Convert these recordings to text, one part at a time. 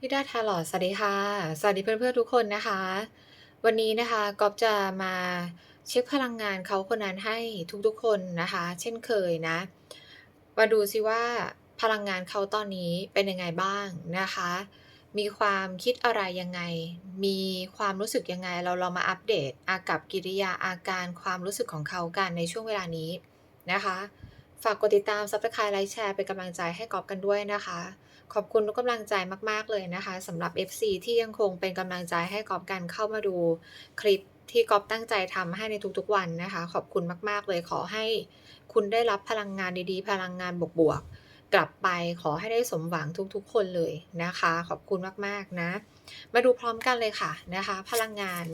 พี่ดาทาหลอดสวัสดีค่ะ สวัสดีเพื่อนๆทุกคนนะคะ วันนี้นะคะก๊อฟจะมาเช็คพลังงานเขาคนนั้นให้ทุกๆคนนะคะ เช่นเคยนะ มาดูซิว่าพลังงานเขาตอนนี้เป็นยังไงบ้างนะคะ มีความคิดอะไรยังไง มีความรู้สึกยังไง เราเรามาอัปเดตอากับกิริยาอาการความรู้สึกของเขากันในช่วงเวลานี้นะคะ ฝากกดติดตาม Subscribe ไลค์แชร์เป็นกำลังใจให้ก๊อฟกันด้วยนะคะ ขอบคุณทุกกำลังใจมาก ๆ เลยนะคะสำหรับ FC ที่ยังคงเป็นกำลังใจให้กอฟกันเข้ามาดูคลิปที่กอฟตั้งใจทำให้ในทุกๆวันนะคะ ขอบคุณมาก ๆ เลยขอให้คุณได้รับพลังงานดีๆ พลังงานบวกๆกลับไปขอให้ได้สมหวังทุกๆ คนเลยนะคะ ขอบคุณมากๆนะ มาดูพร้อมกันเลยค่ะนะคะ พลังงาน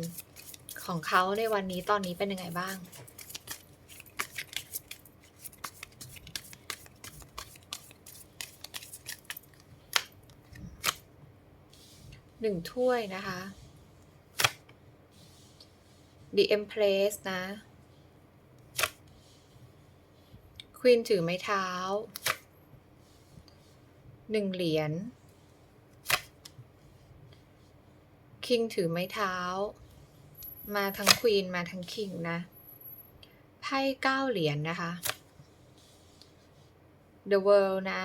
ของเขาในวันนี้ตอนนี้เป็นยังไงบ้าง หนึ่งถ้วยนะคะ The Empress นะ Queen ถือไม้เท้าหนึ่งเหรียญ King ถือไม้เท้า มาทั้ง Queen มาทั้ง King นะ ไพ่เก้าเหรียญนะคะ The World นะ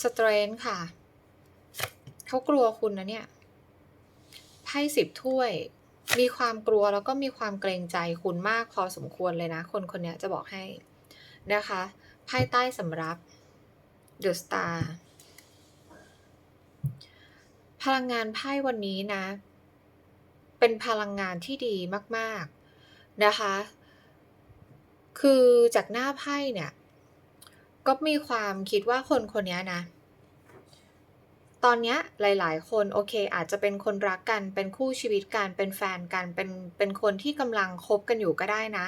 Strength ค่ะ เขากลัวคุณนะเนี่ยไพ่สิบถ้วย มีความกลัวแล้วก็มีความเกรงใจคุณมากพอสมควรเลยนะ คนคนนี้จะบอกให้นะคะไพ่ใต้สำรับ The Star พลังงานไพ่วันนี้นะ เป็นพลังงานที่ดีมาก ๆ นะคะ คือจากหน้าไพ่เนี่ย ก็มีความคิดว่าคนคนนี้นะ ตอนเนี้ยหลาย ๆ คนโอเค อาจจะเป็นคนรักกัน เป็นคู่ชีวิตกัน เป็นแฟนกัน เป็นเป็นคนที่กำลังคบกันอยู่ก็ได้นะ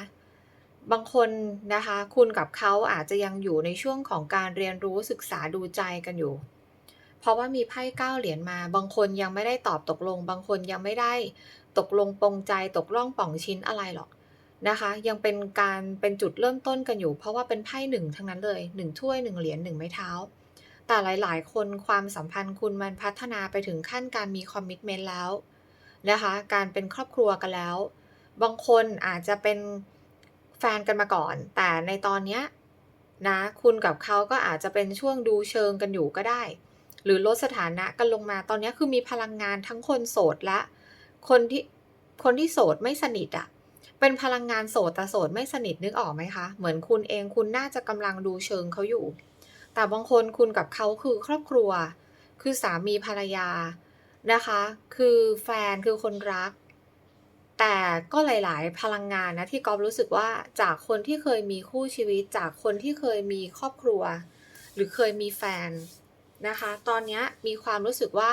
บางคนนะคะ คุณกับเขาอาจจะยังอยู่ในช่วงของการเรียนรู้ศึกษาดูใจกันอยู่ เพราะว่ามีไพ่เก้าเหรียญมา บางคนยังไม่ได้ตอบตกลง บางคนยังไม่ได้ตกลงปรงใจตกล่องป่องชิ้นอะไรหรอกนะคะ ยังเป็นการเป็นจุดเริ่มต้นกันอยู่ เพราะว่าเป็นไพ่หนึ่งทั้งนั้นเลยหนึ่งถ้วยหนึ่งเหรียญหนึ่งไม้เท้า แต่หลาย ๆ คนความสัมพันธ์คุณมันพัฒนาไปถึงขั้นการมีคอมมิชเมนต์แล้วนะคะ การเป็นครอบครัวกันแล้ว บางคนอาจจะเป็นแฟนกันมาก่อน แต่ในตอนเนี้ยนะคุณกับเขาก็อาจจะเป็นช่วงดูเชิงกันอยู่ก็ได้ หรือลดสถานะกันลงมาตอนนี้คือมีพลังงานทั้งคนโสดและ คนที่คนที่โสดไม่สนิทอะเป็นพลังงานโสดแต่โสดไม่สนิทนึกออกไหมคะ เหมือนคุณเองคุณน่าจะกำลังดูเชิงเขาอยู่ แต่บางคนคุณกับเขาคือครอบครัว คือสามีภรรยานะคะ คือแฟนคือคนรัก แต่ก็หลาย ๆ พลังงานนะที่กอฟรู้สึกว่าจากคนที่เคยมีคู่ชีวิต จากคนที่เคยมีครอบครัว หรือเคยมีแฟนนะคะ ตอนนี้มีความรู้สึกว่า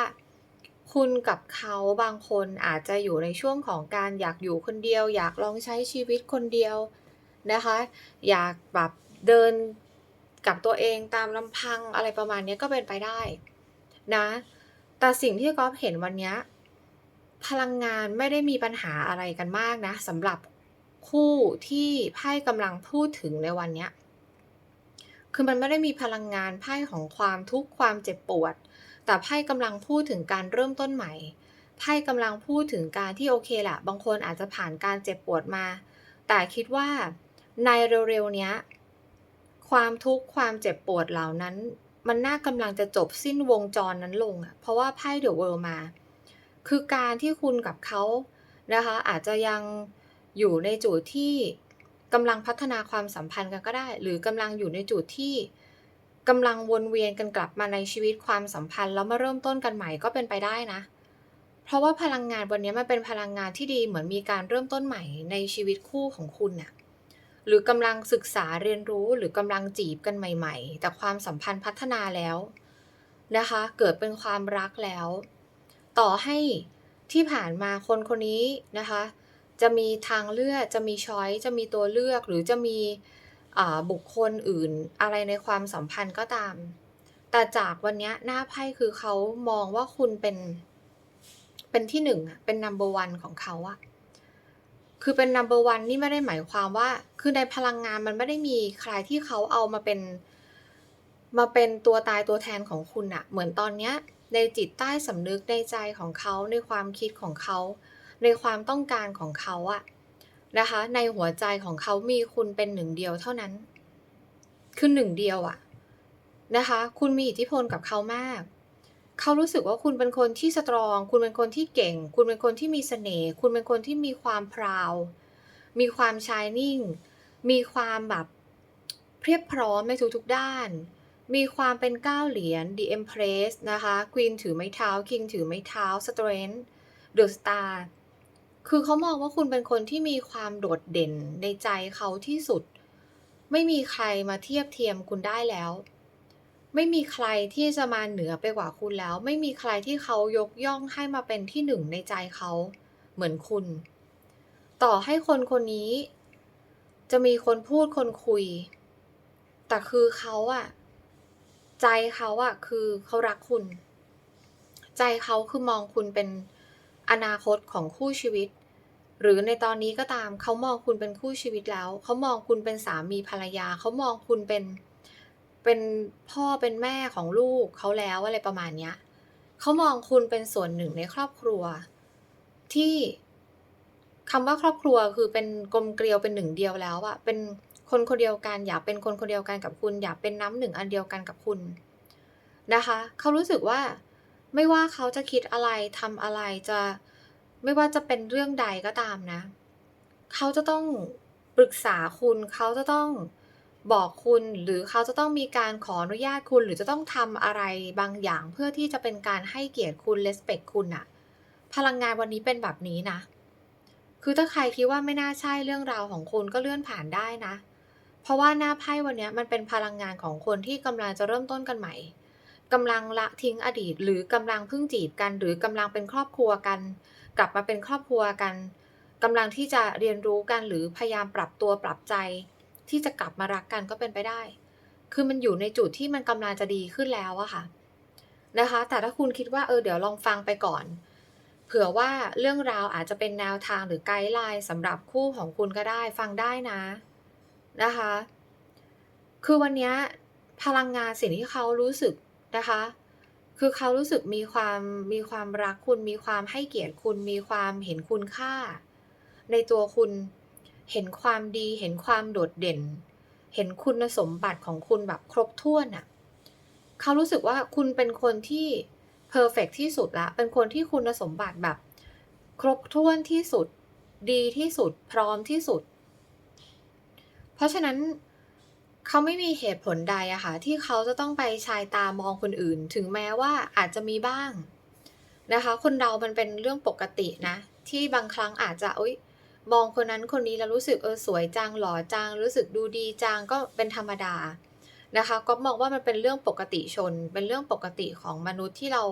คุณกับเขาบางคนอาจจะอยู่ในช่วงของการอยากอยู่คนเดียว อยากลองใช้ชีวิตคนเดียวนะคะ อยากแบบเดิน กับตัวเองตามลำพังอะไรประมาณนี้ก็เป็นไปได้นะ แต่สิ่งที่ก๊อฟเห็นวันนี้พลังงานไม่ได้มีปัญหาอะไรกันมากนะสำหรับคู่ที่ไพ่กำลังพูดถึงในวันนี้คือมันไม่ได้มีพลังงานไพ่ของความทุกข์ความเจ็บปวด แต่ไพ่กำลังพูดถึงการเริ่มต้นใหม่ ไพ่กำลังพูดถึงการที่โอเคแหละบางคนอาจจะผ่านการเจ็บปวดมา แต่คิดว่าในเร็วๆเนี้ย ความทุกข์ความเจ็บปวดเหล่านั้น มันน่ากำลังจะจบสิ้นวงจรนั้นลงอะเพราะว่าไพ่เดอะเวิลด์มา คือการที่คุณกับเขานะคะ อาจจะยังอยู่ในจุดที่กำลังพัฒนาความสัมพันธ์กันก็ได้ หรือกำลังอยู่ในจุดที่กำลังวนเวียนกันกลับมาในชีวิตความสัมพันธ์แล้วมาเริ่มต้นกันใหม่ก็เป็นไปได้นะ เพราะว่าพลังงานวันนี้มันเป็นพลังงานที่ดีเหมือนมีการเริ่มต้นใหม่ในชีวิตคู่ของคุณน่ะ หรือกำลังศึกษาเรียนรู้หรือกำลังจีบกันใหม่ ๆ แต่ความสัมพันธ์พัฒนาแล้วนะคะ เกิดเป็นความรักแล้ว ต่อให้ที่ผ่านมาคนคนนี้นะคะ จะมีทางเลือกจะมีช้อยจะมีตัวเลือกหรือจะมีบุคคลอื่นอะไรในความสัมพันธ์ก็ตาม แต่จากวันนี้หน้าไพ่คือเขามองว่าคุณเป็น เป็นที่หนึ่งเป็น number one ของเขาอะ คือเป็น number one นี่ไม่ได้หมายความว่า คือในพลังงานมันไม่ได้มีใครที่เขาเอามาเป็น มาเป็นตัวตายตัวแทนของคุณน่ะเหมือนตอนเนี้ย ในจิตใต้สำนึกในใจของเขาในความคิดของเขา ในความต้องการของเขาอะนะคะ ในหัวใจของเขามีคุณเป็นหนึ่งเดียวเท่านั้น คือหนึ่งเดียวอะนะคะ คุณมีอิทธิพลกับเขามาก เขารู้สึกว่าคุณเป็นคนที่สตรอง คุณเป็นคนที่เก่ง คุณเป็นคนที่มีเสน่ห์ คุณเป็นคนที่มีความพราว มีความ shining มีความแบบเพียบพร้อมในทุกๆด้าน มีความเป็นเก้าเหรียญ The Empress นะคะ Queen ถือไม้เท้า King ถือไม้เท้า Strength The Star คือเขามองว่าคุณเป็นคนที่มีความโดดเด่นในใจเขาที่สุด ไม่มีใครมาเทียบเทียมคุณได้แล้ว ไม่มีใครที่จะมาเหนือไปกว่าคุณแล้ว ไม่มีใครที่เขายกย่องให้มาเป็นที่หนึ่งในใจเขาเหมือนคุณ ต่อให้คนคนนี้ จะมีคนพูดคนคุย แต่คือเขาอะใจเขาอะคือเขารักคุณ ใจเขาคือมองคุณเป็นอนาคตของคู่ชีวิต หรือในตอนนี้ก็ตามเขามองคุณเป็นคู่ชีวิตแล้ว เขามองคุณเป็นสามีภรรยา เขามองคุณเป็นเเป็นพ่อเป็นแม่ของลูกเขาแล้วอะไรประมาณเนี้ยเขามองคุณเป็นส่วนหนึ่งในครอบครัว ที่คำว่าครอบครัวคือเป็นกลมเกลียวเป็นหนึ่งเดียวแล้วอะเป็นคนคนเดียวกันอยากเป็นคนคนเดียวกันกับคุณ อยากเป็นน้ำหนึ่งอันเดียวกันกับคุณนะคะเขารู้สึกว่าไม่ว่าเขาจะคิดอะไรทำอะไรจะไม่ว่าจะเป็นเรื่องใดก็ตามนะ เขาจะต้องปรึกษาคุณเขาจะต้อง บอกคุณหรือเขาจะต้องมีการขออนุญาตคุณ หรือจะต้องทำอะไรบางอย่างเพื่อที่จะเป็นการให้เกียรติคุณ respect คุณอะพลังงานวันนี้เป็นแบบนี้นะ คือถ้าใครคิดว่าไม่น่าใช่เรื่องราวของคุณก็เลื่อนผ่านได้นะ เพราะว่าหน้าไพ่วันนี้มันเป็นพลังงานของคนที่กำลังจะเริ่มต้นกันใหม่กำลังละทิ้งอดีต หรือกำลังเพิ่งจีบกัน หรือกำลังเป็นครอบครัวกัน กลับมาเป็นครอบครัวกันกำลังที่จะเรียนรู้กันหรือพยายามปรับตัวปรับใจ ที่จะกลับมารักกันก็เป็นไปได้ คือมันอยู่ในจุดที่มันกำลังจะดีขึ้นแล้วอะค่ะนะคะ แต่ถ้าคุณคิดว่าเออเดี๋ยวลองฟังไปก่อน เผื่อว่าเรื่องราวอาจจะเป็นแนวทางหรือไกด์ไลน์สำหรับคู่ของคุณก็ได้ฟังได้นะนะคะ คือวันนี้พลังงานสิ่งที่เขารู้สึกนะคะ คือเขารู้สึกมีความมีความรักคุณ มีความให้เกียรติคุณ มีความเห็นคุณค่า ในตัวคุณ เห็นความดีเห็นความโดดเด่น เห็นคุณสมบัติของคุณแบบครบถ้วนอะ่ะเขารู้สึกว่าคุณเป็นคนที่เพอร์เฟกที่สุดละ เป็นคนที่คุณสมบัติแบบ ครบถ้วนที่สุด ดีที่สุด พร้อมที่สุด เพราะฉะนั้นเขาไม่มีเหตุผลใดอะค่ะที่เขาจะต้องไปชายตามองคนอื่น ถึงแม้ว่าอาจจะมีบ้างนะคะ คนเรามันเป็นเรื่องปกตินะ ที่บางครั้งอาจจะอุ้ย มองคนนั้นคนนี้แล้วรู้สึกเออสวยจังหล่อจัง รู้สึกดูดีจังก็เป็นธรรมดานะคะก็มองว่ามันเป็นเรื่องปกติชน เป็นเรื่องปกติของมนุษย์ที่เรา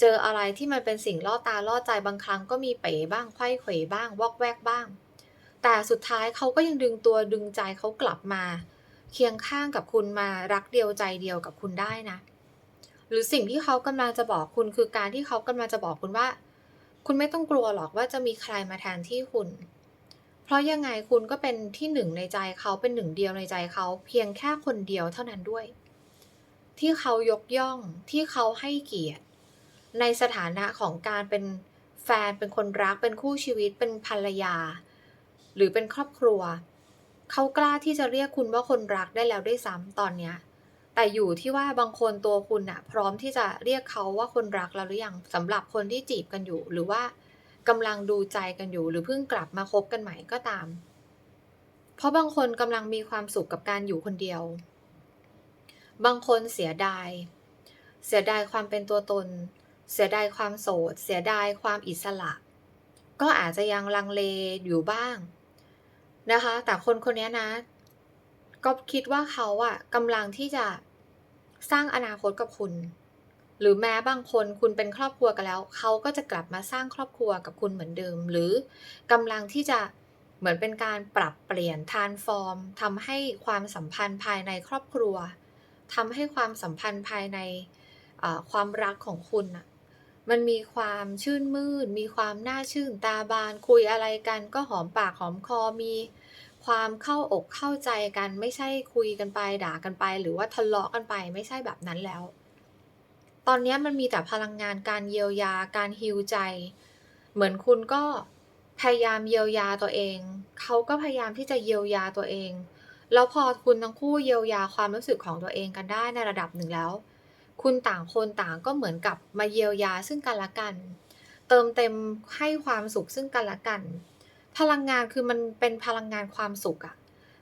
เจออะไรที่มันเป็นสิ่งล่อตาล่อใจบางครั้งก็มีเป๋บ้างไข้เขวบ้าง วอกแวกบ้าง แต่สุดท้ายเขาก็ยังดึงตัวดึงใจเขากลับมา เคียงข้างกับคุณมารักเดียวใจเดียวกับคุณได้นะ หรือสิ่งที่เขากำลังจะบอกคุณคือการที่เขากำลังจะบอกคุณว่า คุณไม่ต้องกลัวหรอกว่าจะมีใครมาแทนที่คุณเราะยังไงคุณก็เป็นที่หนึ่งในใจเขาเป็นหนึ่งเดียวในใจเขาเพียงแค่คนเดียวเท่านั้นด้วย ที่เขายกย่องที่เขาให้เกียรติ ในสถานะของการเป็นแฟนเป็นคนรักเป็นคู่ชีวิตเป็นภรรยา หรือเป็นครอบครัว เขากล้าที่จะเรียกคุณว่าคนรักได้แล้วด้วยซ้ำตอนเนี้ยแต่อยู่ที่ว่าบางคนตัวคุณอะพร้อมที่จะเรียกเขาว่าคนรักแล้วหรือยังสำหรับคนที่จีบกันอยู่หรือว่า กำลังดูใจกันอยู่ หรือเพิ่งกลับมาคบกันใหม่ก็ตาม เพราะบางคนกำลังมีความสุขกับการอยู่คนเดียว บางคนเสียดาย เสียดายความเป็นตัวตน เสียดายความโสด เสียดายความอิสระ ก็อาจจะยังลังเลอยู่บ้างนะคะ แต่คนคนนี้นะ ก็คิดว่าเขาอะกำลังที่จะสร้างอนาคตกับคุณ หรือแม้บางคนคุณเป็นครอบครัวกันแล้ว เขาก็จะกลับมาสร้างครอบครัวกับคุณเหมือนเดิม หรือกำลังที่จะเหมือนเป็นการปรับเปลี่ยนทานฟอร์มทำให้ความสัมพันธ์ภายในครอบครัวทำให้ความสัมพันธ์ภายในความรักของคุณอะมันมีความชื่นมื่นมีความน่าชื่นตาบาน คุยอะไรกันก็หอมปากหอมคอ มีความเข้าอกเข้าใจกัน ไม่ใช่คุยกันไปด่ากันไป หรือว่าทะเลาะกันไป ไม่ใช่แบบนั้นแล้ว ตอนนี้มันมีแต่พลังงานการเยียวยาการ heal ใจ เหมือนคุณก็พยายามเยียวยาตัวเอง เขาก็พยายามที่จะเยียวยาตัวเอง แล้วพอคุณทั้งคู่เยียวยาความรู้สึกของตัวเองกันได้ในระดับหนึ่งแล้ว คุณต่างคนต่างก็เหมือนกับมาเยียวยาซึ่งกันและกัน เติมเต็มให้ความสุขซึ่งกันและกัน พลังงานคือมันเป็นพลังงานความสุขอะ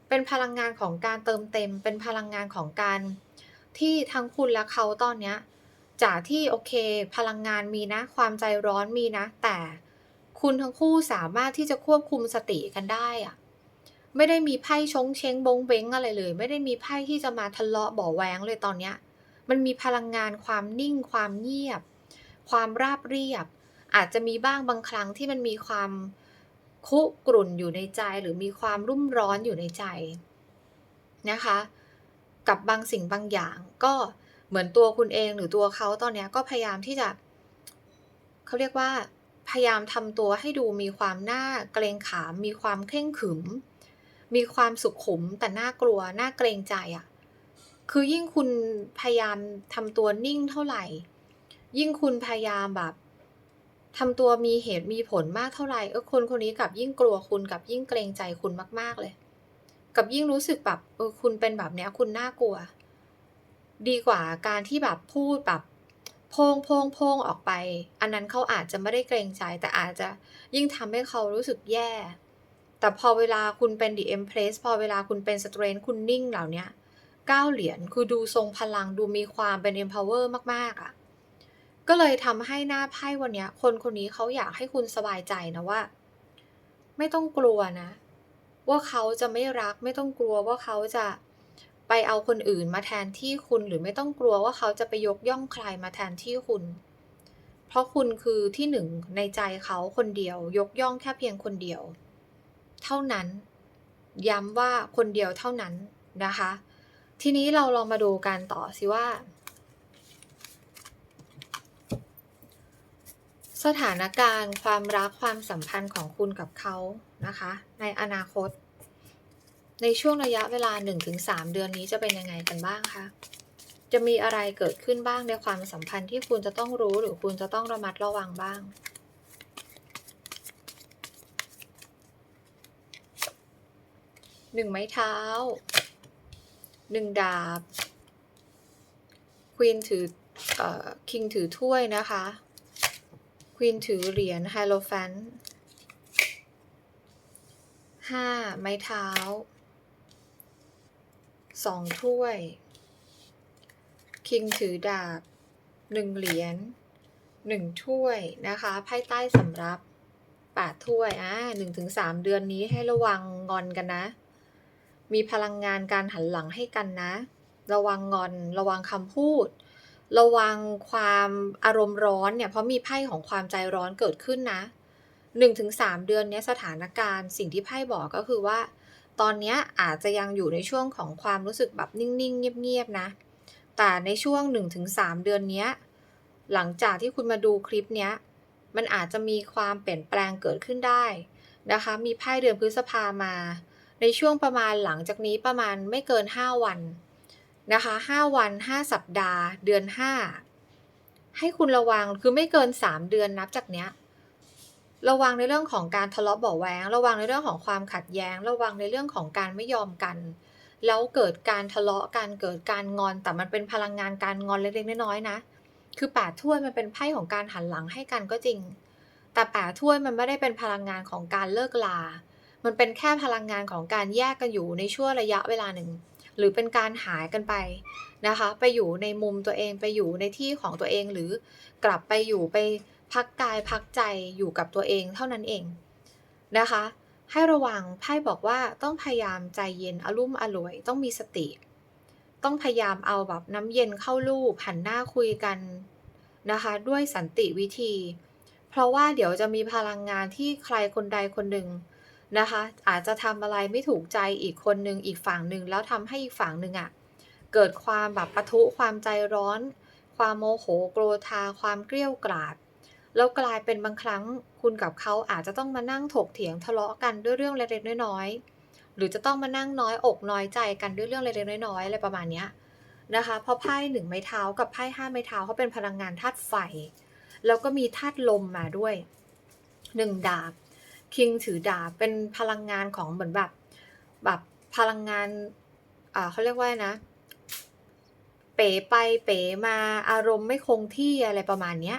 เป็นพลังงานของการเติมเต็ม เป็นพลังงานของการที่ทั้งคุณและเขาตอนเนี้ย จากที่โอเค พลังงานมีนะ ความใจร้อนมีนะ แต่คุณทั้งคู่สามารถที่จะควบคุมสติกันได้อะไม่ได้มีไพ่ชงเชงบงเบงอะไรเลย ไม่ได้มีไพ่ที่จะมาทะเลาะบาะแวงเลยตอนเนี้ย มันมีพลังงานความนิ่ง ความเงียบ ความราบเรียบ อาจจะมีบ้างบางครั้งที่มันมีความคุกรุ่นอยู่ในใจ หรือมีความรุ่มร้อนอยู่ในใจนะคะ กับบางสิ่งบางอย่างก็ เหมือนตัวคุณเองหรือตัวเขาตอนนี้ก็พยายามที่จะเขาเรียกว่า พยายามทำตัวให้ดูมีความน่าเกรงขาม มีความเคร่งขึม มีความสุขุมแต่น่ากลัวน่าเกรงใจอะคือยิ่งคุณพยายามทำตัวนิ่งเท่าไหร่ ยิ่งคุณพยายามแบบทำตัวมีเหตุมีผลมากเท่าไหรเออคนคนนี้กับยิ่งกลัวคุณกับยิ่งเกรงใจคุณมาก ๆเลย กับยิ่งรู้สึกแบบเออคุณเป็นแบบเนี้ยคุณน่ากลัว ดีกว่าการที่แบบพูดแบบโพ่งๆๆออกไป อันนั้นเขาอาจจะไม่ได้เกรงใจ แต่อาจจะยิ่งทำให้เขารู้สึกแย่ แต่พอเวลาคุณเป็น The Empress พอเวลาคุณเป็น Strength คุณนิ่งเหล่านี้ย9เหรียญคือดูทรงพลังดูมีความเป็น Empower มากๆอะก็เลยทำให้หน้าไพ่วันนี้คนคนนี้เขาอยากให้คุณสบายใจนะว่า ไม่ต้องกลัวนะ ว่าเขาจะไม่รักไม่ต้องกลัวว่าเขาจะ ไปเอาคนอื่นมาแทนที่คุณหรือไม่ต้องกลัวว่าเขาจะไปยกย่องใครมาแทนที่คุณ เพราะคุณคือที่1ในใจเขาคนเดียวยกย่องแค่เพียงคนเดียว เท่านั้น ย้ำว่าคนเดียวเท่านั้นนะคะ ทีนี้เราลองมาดูกันต่อสิว่า สถานการณ์ความรักความสัมพันธ์ของคุณกับเขานะคะ ในอนาคต ในช่วงระยะเวลา 1-3 เดือนนี้จะเป็นยังไงกันบ้างคะ จะมีอะไรเกิดขึ้นบ้างในความสัมพันธ์ที่คุณจะต้องรู้หรือคุณจะต้องระมัดระวังบ้าง1ไม้เท้า1ดาบ Queen ถือเอ่อ King ถือถ้วยนะคะ Queen ถือเหรียญ Hierophant 5ไม้เท้า 2ถ้วย King ถือดาบ1เหรียญ1ถ้วยนะคะไพ่ใต้สำรับ8ถ้วยอ่า1-3เดือนนี้ให้ระวังงอนกันนะ มีพลังงานการหันหลังให้กันนะ ระวังงอนระวังคำพูด ระวังความอารมณ์ร้อนเนี่ยเพราะมีไพ่ของความใจร้อนเกิดขึ้นนะ1-3เดือนนี้สถานการณ์สิ่งที่ไพ่บอกก็คือว่า ตอนนี้อาจจะยังอยู่ในช่วงของความรู้สึกแบบนิ่ง ๆ เงียบ ๆ นะ แต่ในช่วง 1-3 เดือนนี้ หลังจากที่คุณมาดูคลิปนี้มันอาจจะมีความเปลี่ยนแปลงเกิดขึ้นได้นะคะ มีไพ่เดือนพฤษภามา ในช่วงประมาณหลังจากนี้ประมาณไม่เกิน 5 วันนะคะ 5 วัน 5 สัปดาห์ เดือน 5 ให้คุณระวังคือไม่เกิน 3 เดือนนับจากเนี้ย ระวังในเรื่องของการทะเลาะเบาแวงระวังในเรื่องของความขัดแย้ง ระวังในเรื่องของการไม่ยอมกัน แล้วเกิดการทะเลาะกันเกิดการงอนแต่มันเป็นพลังงานการงอนเล็กๆน้อยๆนะ คือ8ถ้วยมันเป็นไพ่ของการหันหลังให้กันก็จริง แต่8ถ้วยมันไม่ได้เป็นพลังงานของการเลิกลา มันเป็นแค่พลังงานของการแยกกันอยู่ในช่วงระยะเวลาหนึ่ง หรือเป็นการหายกันไปนะคะ ไปอยู่ในมุมตัวเองไปอยู่ในที่ของตัวเองหรือกลับไปอยู่ไป พักกายพักใจอยู่กับตัวเองเท่านั้นเองนะคะ ให้ระวังไพ่บอกว่าต้องพยายามใจเย็นอะลุ่มอล่วย ต้องมีสติ ต้องพยายามเอาแบบน้ำเย็นเข้าลูบหันหน้าคุยกันนะคะ ด้วยสันติวิธี เพราะว่าเดี๋ยวจะมีพลังงานที่ใครคนใดคนหนึ่งนะคะ อาจจะทำอะไรไม่ถูกใจอีกคนหนึ่งอีกฝั่งหนึ่งแล้วทำให้อีกฝั่งหนึ่งอะเกิดความแบบปะทุความใจร้อน ความโมโหโกรธาความเกรี้ยวกราด แล้วกลายเป็นบางครั้งคุณกับเขาอาจจะต้องมานั่งถกเถียงทะเลาะกันด้วยเรื่องเล็กๆน้อยๆหรือจะต้องมานั่งน้อยอกน้อยใจกันด้วยเรื่องเล็กๆน้อยๆอะไรประมาณเนี้ยนะคะเพราะไพ่หนึ่งไม้เท้ากับไพ่ห้าไม้เท้าเขาเป็นพลังงานธาตุไฟ แล้วก็มีธาตุลมมาด้วยหนึ่งดาบคิงถือดาบเป็นพลังงานของเหมือนแบบแบบพลังงานอ่าเขาเรียกว่านะ เป๋ไปเป๋มาอารมณ์ไม่คงที่อะไรประมาณเนี้ย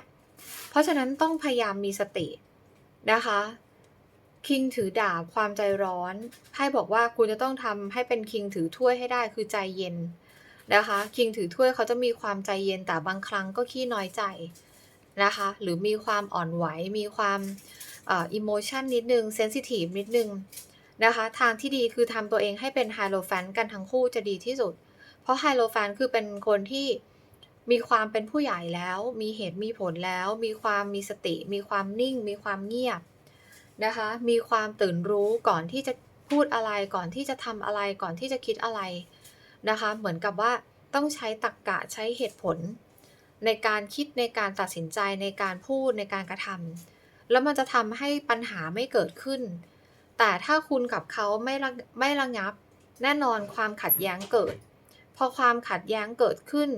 ราะฉะนั้นต้องพยายามมีสตินะคะคิงถือดาบความใจร้อนไพ่บอกว่าคุณจะต้องทำให้เป็นคิงถือถ้วยให้ได้คือใจเย็นนะคะ คิงถือถ้วยเขาจะมีความใจเย็นแต่บางครั้งก็ขี้น้อยใจนะคะ หรือมีความอ่อนไหว มีความอิโมชันนิดนึงเซนซิทีฟนิดนึงนะคะ ทางที่ดีคือทำตัวเองให้เป็นไฮโลแฟนกันทั้งคู่จะดีที่สุด เพราะไฮโลแฟนคือเป็นคนที่ มีความเป็นผู้ใหญ่แล้ว มีเหตุมีผลแล้ว มีความมีสติ มีความนิ่ง มีความเงียบนะคะ มีความตื่นรู้ก่อนที่จะพูดอะไร ก่อนที่จะทำอะไร ก่อนที่จะคิดอะไรนะคะ เหมือนกับว่าต้องใช้ตรรกกะใช้เหตุผล ในการคิดในการตัดสินใจในการพูดในการกระทำแล้วมันจะทำให้ปัญหาไม่เกิดขึ้น แต่ถ้าคุณกับเขาไม่ไม่ระงับ แน่นอนความขัดแย้งเกิด พอความขัดแย้งเกิดขึ้น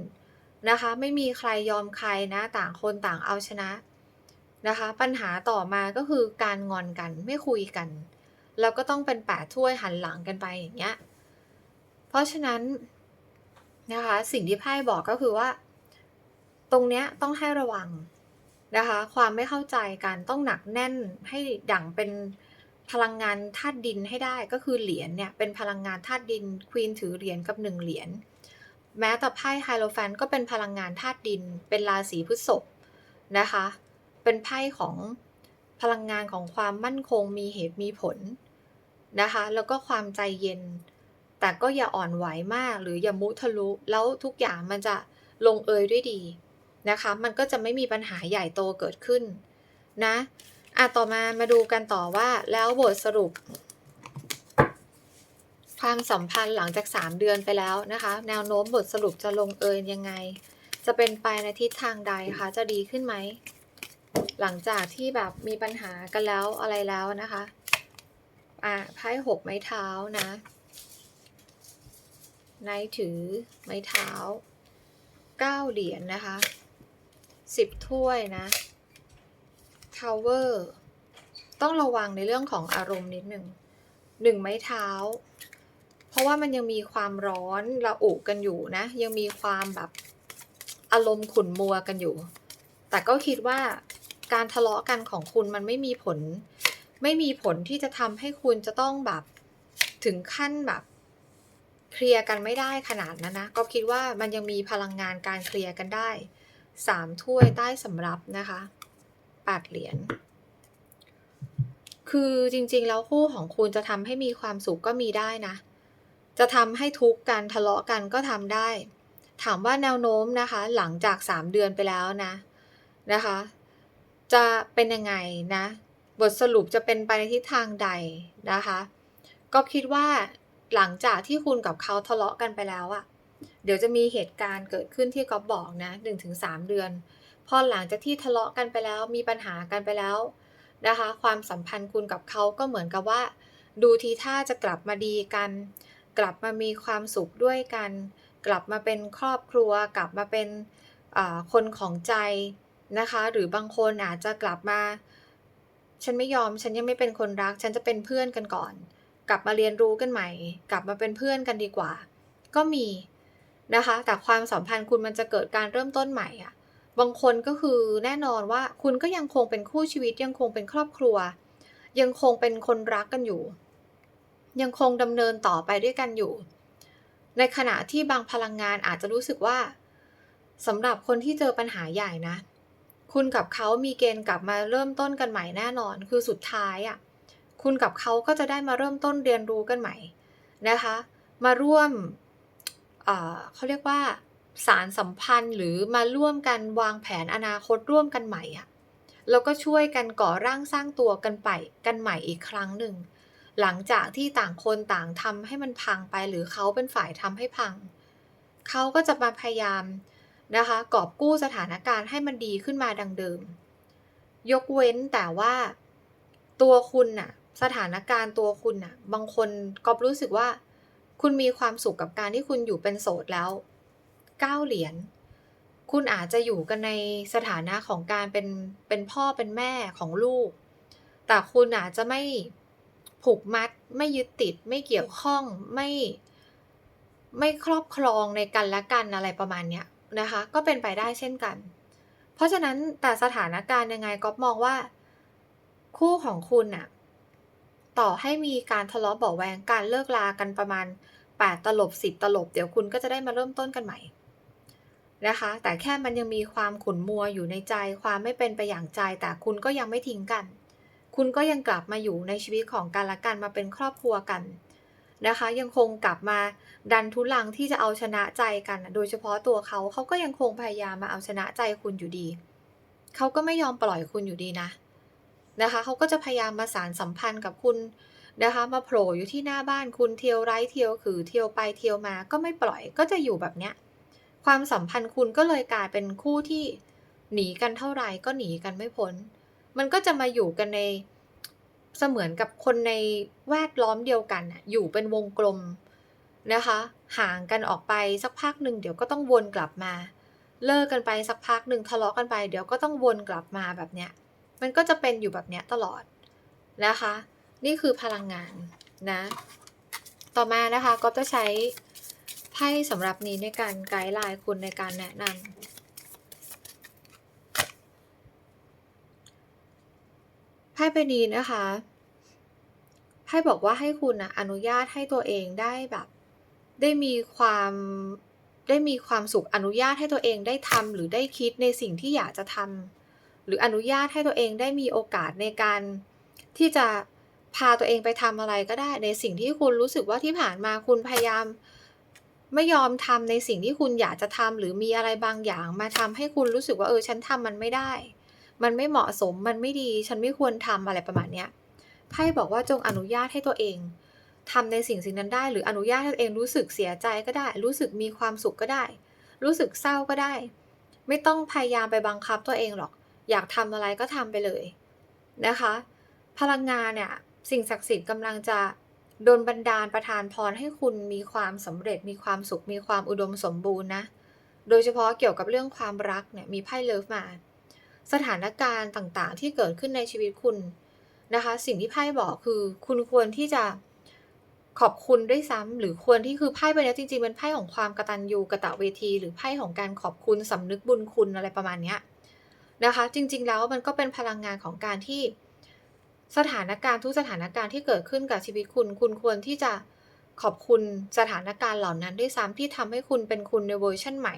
นะคะ ไม่มีใครยอมใครนะต่างคนต่างเอาชนะนะคะ ปัญหาต่อมาก็คือการงอนกันไม่คุยกัน แล้วก็ต้องเป็นแปดถ้วยหันหลังกันไปอย่างเงี้ยเพราะฉะนั้นนะคะสิ่งที่ไพ่บอกก็คือว่า ตรงเนี้ยต้องให้ระวังนะคะ ความไม่เข้าใจกันต้องหนักแน่นให้ดั่งเป็นพลังงานธาตุดินให้ได้ก็คือเหรียญเนี่ยเป็นพลังงานธาตุดินควีนถือเหรียญกับหนึ่งเหรียญ แม้แต่ไพ่ไฮโลแฟนก็เป็นพลังงานธาตุดิน เป็นราศีพฤษภนะคะ เป็นไพ่ของพลังงานของความมั่นคงมีเหตุมีผลนะคะ แล้วก็ความใจเย็น แต่ก็อย่าอ่อนไหวมากหรืออย่ามุทะลุ แล้วทุกอย่างมันจะลงเอยด้วยดีนะคะ มันก็จะไม่มีปัญหาใหญ่โตเกิดขึ้นนะอะต่อมามาดูกันต่อว่าแล้วบทสรุป ความสัมพันธ์หลังจาก 3 เดือนไปแล้วนะคะ แนวโน้มบทสรุปจะลงเอยยังไง จะเป็นไปในทิศทางใดคะจะดีขึ้นไหม หลังจากที่แบบมีปัญหากันแล้วอะไรแล้วนะคะอะไพ่หกไม้เท้านะไนถือไม้เท้าเก้าเหรียญนนะคะสิบถ้วยนะ Tower ต้องระวังในเรื่องของอารมณ์นิดหนึ่งหนึ่งไม้เท้า ราะว่ามันยังมีความร้อนระอุกันอยู่นะ ยังมีความแบบอารมณ์ขุ่นมัวกันอยู่ แต่ก็คิดว่าการทะเลาะกันของคุณมันไม่มีผล ไม่มีผลที่จะทำให้คุณจะต้องแบบถึงขั้นแบบ เคลียร์กันไม่ได้ขนาดนั้นนะ ก็คิดว่ามันยังมีพลังงานการเคลียร์กันได้สามถ้วยใต้สำรับนะคะแปดเหรียญคือจริงๆ แล้วคู่ของคุณจะทำให้มีความสุขก็มีได้นะ จะทำให้ทุกกันทะเลาะกันก็ทำได้ ถามว่าแนวโน้มนะคะ หลังจากสามเดือนไปแล้วนะนะคะ จะเป็นยังไงนะ บทสรุปจะเป็นไปในทิศทางใดนะคะ ก็คิดว่าหลังจากที่คุณกับเขาทะเลาะกันไปแล้วอะเดี๋ยวจะมีเหตุการณ์เกิดขึ้นที่ก๊อฟบอกนะหนึ่งถึงสามเดือน พอหลังจากที่ทะเลาะกันไปแล้วมีปัญหากันไปแล้วนะคะ ความสัมพันธ์คุณกับเขาก็เหมือนกับว่า ดูทีท่าจะกลับมาดีกัน กลับมามีความสุขด้วยกัน กลับมาเป็นครอบครัว กลับมาเป็นคนของใจนะคะ หรือบางคนอาจจะกลับมา ฉันไม่ยอมฉันยังไม่เป็นคนรัก ฉันจะเป็นเพื่อนกันก่อน กลับมาเรียนรู้กันใหม่ กลับมาเป็นเพื่อนกันดีกว่า ก็มีนะคะ แต่ความสัมพันธ์คุณมันจะเกิดการเริ่มต้นใหม่อะบางคนก็คือแน่นอนว่าคุณก็ยังคงเป็นคู่ชีวิตยังคงเป็นครอบครัว ยังคงเป็นคนรักกันอยู่ ยังคงดำเนินต่อไปด้วยกันอยู่ ในขณะที่บางพลังงานอาจจะรู้สึกว่าสำหรับคนที่เจอปัญหาใหญ่นะ คุณกับเขามีเกณฑ์กลับมาเริ่มต้นกันใหม่แน่นอน คือสุดท้ายอะ่ะ คุณกับเขาก็จะได้มาเริ่มต้นเรียนรู้กันใหม่นะคะ มาร่วมเขาเรียกว่า สารสัมพันธ์หรือมาร่วมกันวางแผนอนาคตร่วมกันใหม่อะแล้วก็ช่วยกันก่อร่างสร้างตัวกันไปกันใหม่อีกครั้งหนึ่ง หลังจากที่ต่างคนต่างทำให้มันพังไป หรือเขาเป็นฝ่ายทำให้พัง เขาก็จะมาพยายามนะคะกอบกู้สถานการณ์ให้มันดีขึ้นมาดังเดิม ยกเว้นแต่ว่าตัวคุณน่ะสถานการณ์ตัวคุณน่ะ บางคนก๊อฟรู้สึกว่า คุณมีความสุขกับการที่คุณอยู่เป็นโสดแล้ว9เหรียญคุณอาจจะอยู่กันในสถานะของการเป็นเป็นพ่อเป็นแม่ของลูก แต่คุณอาจจะไม่ ผูกมัด ไม่ยึดติด ไม่เกี่ยวข้องไม่ไม่ครอบครองในกันและกันอะไรประมาณเนี้ยนะคะ ก็เป็นไปได้เช่นกัน เพราะฉะนั้นแต่สถานการณ์ยังไงก๊อฟมองว่า คู่ของคุณน่ะต่อให้มีการทะเลาะเบาแวงการเลิกลากันประมาณ 8 ตลบ 10 ตลบ เดี๋ยวคุณก็จะได้มาเริ่มต้นกันใหม่นะคะ แต่แค่มันยังมีความขุ่นมัวอยู่ในใจ ความไม่เป็นไปอย่างใจ แต่คุณก็ยังไม่ทิ้งกัน คุณก็ยังกลับมาอยู่ในชีวิตของกันและกันมาเป็นครอบครัวกันนะคะ ยังคงกลับมาดันทุลังที่จะเอาชนะใจกัน โดยเฉพาะตัวเขาเขาก็ยังคงพยายามมาเอาชนะใจคุณอยู่ดี เขาก็ไม่ยอมปล่อยคุณอยู่ดีนะนะคะเขาก็จะพยายามมาสานสัมพันธ์กับคุณนะคะมาโผล่อยู่ที่หน้าบ้านคุณเที่ยวไร้เที่ยวคือเที่ยวไปเที่ยวมาก็ไม่ปล่อยก็จะอยู่แบบเนี้ยความสัมพันธ์คุณก็เลยกลายเป็นคู่ที่หนีกันเท่าไหร่ก็หนีกันไม่พ้น มันก็จะมาอยู่กันในเสมือนกับคนในแวดล้อมเดียวกันน่ะอยู่เป็นวงกลมนะคะ ห่างกันออกไปสักพักหนึ่งเดี๋ยวก็ต้องวนกลับมา เลิกกันไปสักพักหนึ่งทะเลาะกันไป เดี๋ยวก็ต้องวนกลับมาแบบเนี้ยมันก็จะเป็นอยู่แบบเนี้ยตลอดนะคะ นี่คือพลังงานนะ ต่อมานะคะก๊อฟจะใช้ไพ่สำหรับนี้ในการไกด์ไลน์คุณในการแนะนำ พ่ใบนี้นะคะไพ่บอกว่าให้คุณนะอนุญาตให้ตัวเองได้แบบ ได้มีความได้มีความสุขอนุญาตให้ตัวเองได้ทำหรือได้คิดในสิ่งที่อยากจะทำหรืออนุญาตให้ตัวเองได้มีโอกาสในการที่จะพาตัวเองไปทำอะไรก็ได้ในสิ่งที่คุณรู้สึกว่าที่ผ่านมาคุณพยายาม ไม่ยอมทำในสิ่งที่คุณอยากจะทำหรือมีอะไรบางอย่างมาทำให้คุณรู้สึกว่าเออฉันทำมันไม่ได้ มันไม่เหมาะสมมันไม่ดีฉันไม่ควรทำอะไรประมาณเนี้ยไพ่บอกว่าจงอนุญาตให้ตัวเองทำในสิ่งสิ่งนั้นได้ หรืออนุญาตให้ตัวเองรู้สึกเสียใจก็ได้ รู้สึกมีความสุขก็ได้ รู้สึกเศร้าก็ได้ ไม่ต้องพยายามไปบังคับตัวเองหรอก อยากทำอะไรก็ทำไปเลยนะคะ พลังงานเนี่ยสิ่งศักดิ์สิทธิ์กำลังจะโดนบันดาลประทานพรให้คุณมีความสำเร็จ มีความสุข มีความอุดมสมบูรณ์นะ โดยเฉพาะเกี่ยวกับเรื่องความรักเนี่ยมีไพ่เลิฟมา สถานการณ์ต่างๆ ที่เกิดขึ้นในชีวิตคุณนะคะ สิ่งที่ไพ่บอกคือคุณควรที่จะขอบคุณด้วยซ้ำหรือควรที่คือไพ่ใบนี้จริงๆเป็นไพ่ของความกระตัญญูกระตะเวที หรือไพ่ของการขอบคุณสำนึกบุญคุณอะไรประมาณเนี้ยนะคะ จริง ๆ แล้วมันก็เป็นพลังงานของการที่สถานการณ์ทุกสถานการณ์ที่เกิดขึ้นกับชีวิตคุณ คุณควรที่จะขอบคุณสถานการณ์เหล่านั้นด้วยซ้ำที่ทำให้คุณเป็นคุณในเวอร์ชันใหม่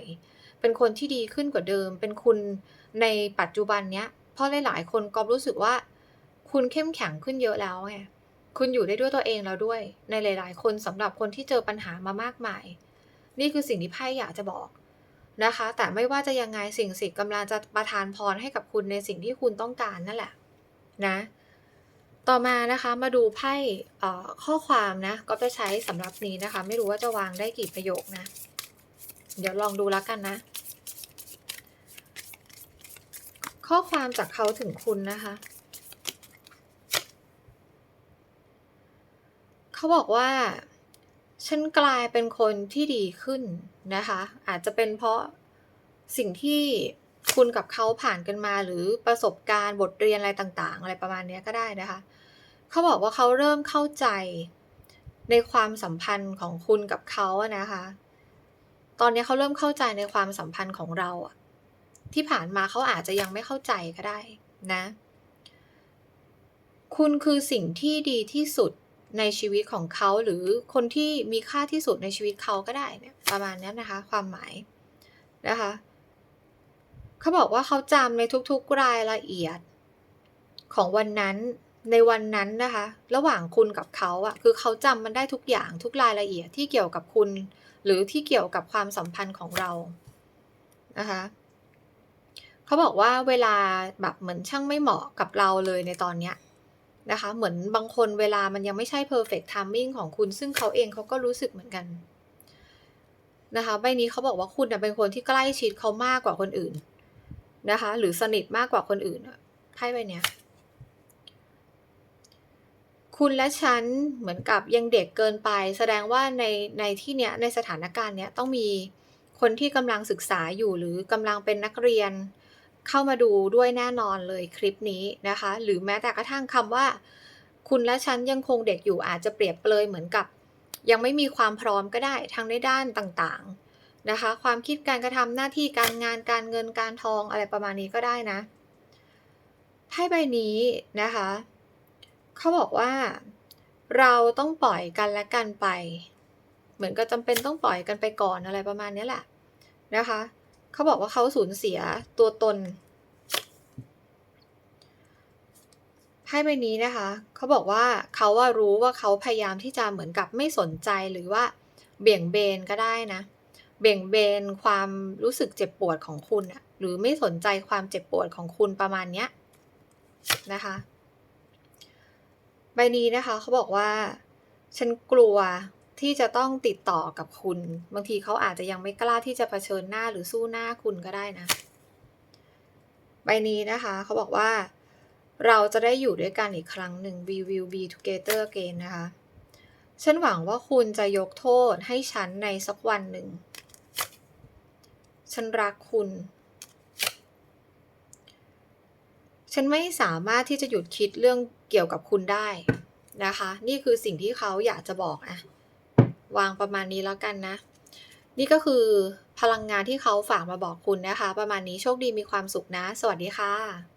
เป็นคนที่ดีขึ้นกว่าเดิม เป็นคุณในปัจจุบันเนี้ยเพราะหลายๆ คนก๊อฟรู้สึกว่า คุณเข้มแข็งขึ้นเยอะแล้วไงคุณอยู่ได้ด้วยตัวเองแล้วด้วย ในหลาย ๆ คนสำหรับคนที่เจอปัญหามามากมาย นี่คือสิ่งที่ไพ่อยากจะบอกนะคะ แต่ไม่ว่าจะยังไงสิ่งศักดิ์สิกำลังจะประทานพรให้กับคุณในสิ่งที่คุณต้องการนั่นแหละนะต่อมานะคะมาดูไพ่ข้อความนะก็จะใช้สำหรับนี้นะคะ ไม่รู้ว่าจะวางได้กี่ประโยคนะ เดี๋ยวลองดูแล้วกันนะ ข้อความจากเขาถึงคุณนะคะ เขาบอกว่า ฉันกลายเป็นคนที่ดีขึ้นนะคะ อาจจะเป็นเพราะสิ่งที่คุณกับเขาผ่านกันมาหรือประสบการณ์บทเรียนอะไรต่างๆ อะไรประมาณนี้ก็ได้นะคะ เขาบอกว่าเขาเริ่มเข้าใจในความสัมพันธ์ของคุณกับเขาอะนะคะ ตอนนี้เขาเริ่มเข้าใจในความสัมพันธ์ของเราอะ ที่ผ่านมาเขาอาจจะยังไม่เข้าใจก็ได้นะ คุณคือสิ่งที่ดีที่สุดในชีวิตของเขาหรือคนที่มีค่าที่สุดในชีวิตเขาก็ได้เนี่ยประมาณนี้นะคะ ความหมายนะคะเขาบอกว่าเขาจำในทุกๆรายละเอียด ของวันนั้นในวันนั้นนะคะ ระหว่างคุณกับเขาอะคือเขาจำมันได้ทุกอย่างทุกรายละเอียดที่เกี่ยวกับคุณ หรือที่เกี่ยวกับความสัมพันธ์ของเรานะคะ เขาบอกว่าเวลาแบบเหมือนช่างไม่เหมาะกับเราเลยในตอนเนี้ยนะคะ เหมือนบางคนเวลามันยังไม่ใช่ perfect timing ของคุณ ซึ่งเขาเองเขาก็รู้สึกเหมือนกันนะคะใบนี้เขาบอกว่าคุณเป็นคนที่ใกล้ชิดเขามากกว่าคนอื่นนะคะ หรือสนิทมากกว่าคนอื่นไพ่ใบเนี้ยคุณและฉันเหมือนกับยังเด็กเกินไป แสดงว่าในในที่เนี้ยในสถานการณ์เนี้ยต้องมีคนที่กำลังศึกษาอยู่หรือกำลังเป็นนักเรียน เข้ามาดูด้วยแน่นอนเลยคลิปนี้นะคะ หรือแม้แต่กระทั่งคำว่า คุณและฉันยังคงเด็กอยู่อาจจะเปรียบเปรยเหมือนกับ ยังไม่มีความพร้อมก็ได้ทั้งในด้านต่างๆนะคะ ความคิดการกระทำหน้าที่การงานการเงินการทองอะไรประมาณนี้ก็ได้นะไพ่ใบนี้นะคะเขาบอกว่าเราต้องปล่อยกันและกันไป เหมือนกับจำเป็นต้องปล่อยกันไปก่อนอะไรประมาณนี้แหละนะคะ เขาบอกว่าเขาสูญเสียตัวตนไพ่ใบนี้นะคะเขาบอกว่าเขาว่ารู้ว่าเขาพยายามที่จะเหมือนกับไม่สนใจหรือว่าเบี่ยงเบนก็ได้นะ เบี่ยงเบนความรู้สึกเจ็บปวดของคุณอะหรือไม่สนใจความเจ็บปวดของคุณประมาณเนี้ยนะคะ ใบนี้นะคะเขาบอกว่า ฉันกลัว ที่จะต้องติดต่อกับคุณ บางทีเขาอาจจะยังไม่กล้าที่จะเผชิญหน้าหรือสู้หน้าคุณก็ได้นะ ใบนี้นะคะเขาบอกว่า เราจะได้อยู่ด้วยกันอีกครั้งหนึ่ง we will be together again นะคะ ฉันหวังว่าคุณจะยกโทษให้ฉันในสักวันหนึ่ง ฉันรักคุณฉันไม่สามารถที่จะหยุดคิดเรื่องเกี่ยวกับคุณได้นะคะ นี่คือสิ่งที่เขาอยากจะบอกอะ วางประมาณนี้แล้วกันนะ นี่ก็คือพลังงานที่เขาฝากมาบอกคุณนะคะ ประมาณนี้โชคดีมีความสุขนะ สวัสดีค่ะ